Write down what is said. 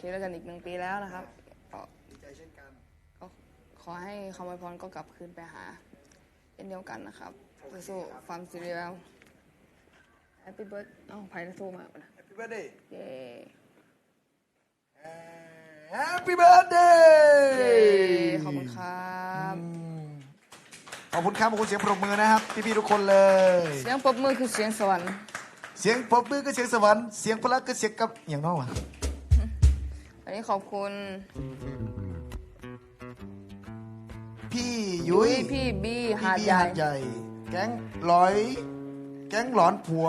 อยู่ด้วยกันอีกหนึ่งปีแล้วนะครับก็ดีใจเช่นกันก็ขอให้คำอวยพรก็กลับคืนไปหาเช่นเดียวกันนะครับสู้ๆฟาร์มซีเรียลแฮปปี้เบิร์ดเอ้าไผ่จะสู้มากนะ Happy birthday เย้ Happy birthday เย้ขอบคุณครับขอบคุณครับขอบคุณเสียงปรบมือนะครับ พี่ๆทุกคนเลย เสียงปรบมือคือเสียงสวรรค์เสียงปรบมือก็เสียงสวรรค์เสียงพลักก็เสียงกับอย่างน้องวะวั นนี้ขอบคุณ พี่ยุ้ยพี่บีพี่หาดบีใหญ่หาดใหญ่ แก๊งร้อย แก๊งหลอนผัว